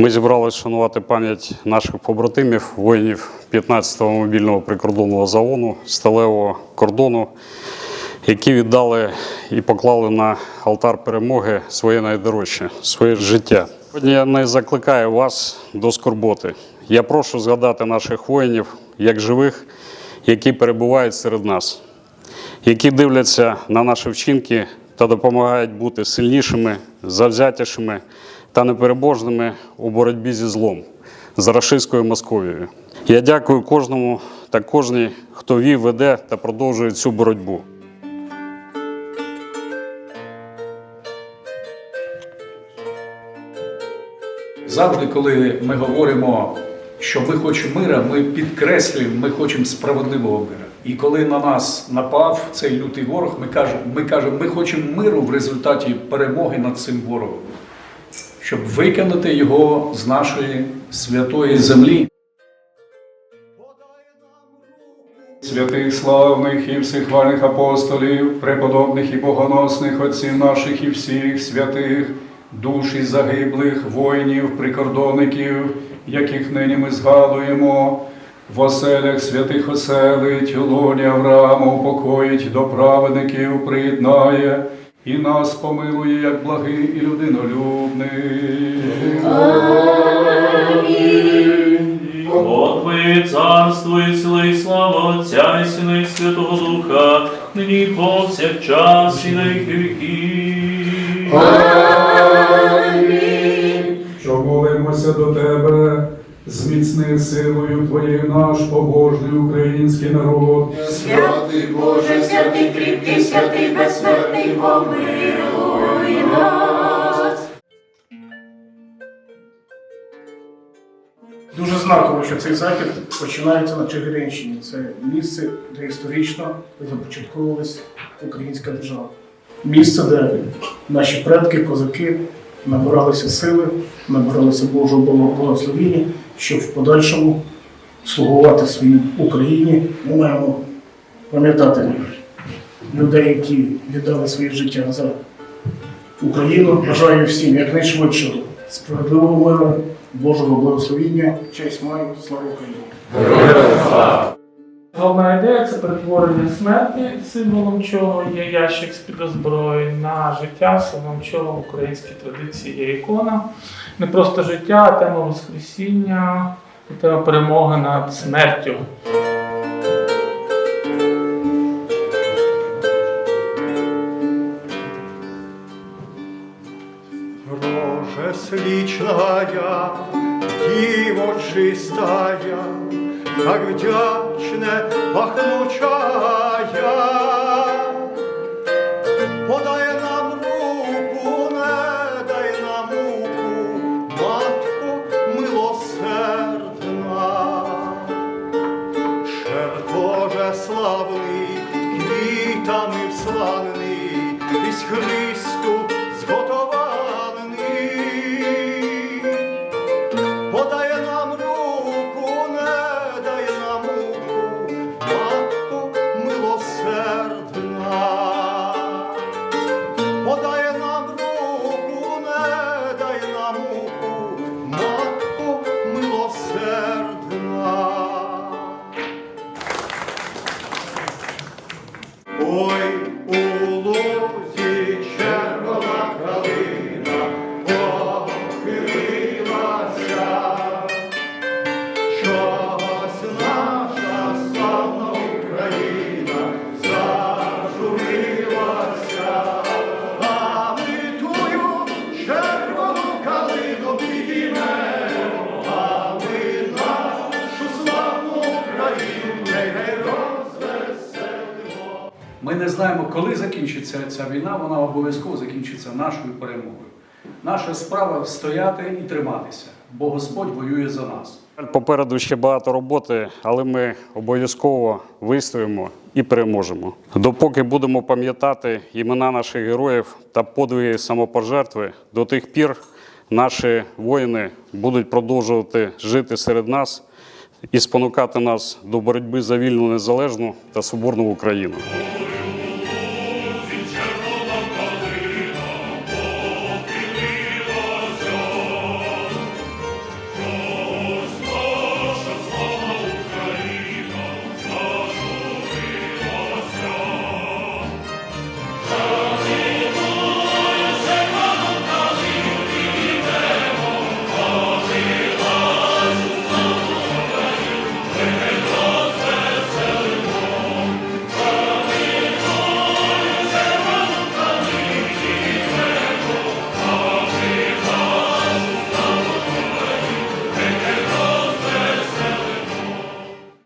Ми зібралися шанувати пам'ять наших побратимів, воїнів 15-го мобільного прикордонного загону сталевого кордону, які віддали і поклали на алтар перемоги своє найдорожче, своє життя. Сьогодні я не закликаю вас до скорботи. Я прошу згадати наших воїнів як живих, які перебувають серед нас, які дивляться на наші вчинки та допомагають бути сильнішими, завзятішими та непереможними у боротьбі зі злом, з рашистською Московією. Я дякую кожному та кожній, хто вів, веде та продовжує цю боротьбу. Завжди, коли ми говоримо, що ми хочемо мира, ми підкреслюємо, ми хочемо справедливого мира. І коли на нас напав цей лютий ворог, ми кажемо, ми кажемо, ми хочемо миру в результаті перемоги над цим ворогом, щоб виконати його з нашої святої землі. Святих славних і всехвальних апостолів, преподобних і богоносних отців наших і всіх святих, душ і загиблих, воїнів, прикордонників, яких нині ми згадуємо, в оселях святих оселить, лоні Авраама упокоїть, до праведників приєднає, і нас помилує, як благий і людинолюбний. Бо Твоє царство і сила і слава Отця і Сина і Святого Духа, нині повсякчас і на віки віків. що молимося до тебе, зміцни силою Твоєю наш побожний український народ. Святий Боже, святий кріпкий, святий безсмертний, помилуй нас. Дуже знаково, що цей захід починається на Чигиринщині. Це місце, де історично започатковувалась українська держава. Місце, де наші предки, козаки набиралися сили, набиралися Божого благословіння, щоб в подальшому слугувати своїй Україні. Ми маємо пам'ятати людей, які віддали своє життя за Україну. Бажаю всім якнайшвидшого справедливого миру, Божого благословіння. Честь маю, слава Україні! Головна ідея це перетворення смерті, символом чого є ящик з-під озброї, на життя, символом чого в українській традиції є ікона. Не просто життя, а тема Воскресіння, і тема перемоги над смертю. Роже сличная, диво чистая, Как вдячне пахнучая. Ми не знаємо, коли закінчиться ця війна, вона обов'язково закінчиться нашою перемогою. Наша справа стояти і триматися, бо Господь воює за нас. Попереду ще багато роботи, але ми обов'язково вистоїмо і переможемо. Допоки будемо пам'ятати імена наших героїв та подвиги самопожертви, до тих пір наші воїни будуть продовжувати жити серед нас і спонукати нас до боротьби за вільну, незалежну та соборну Україну.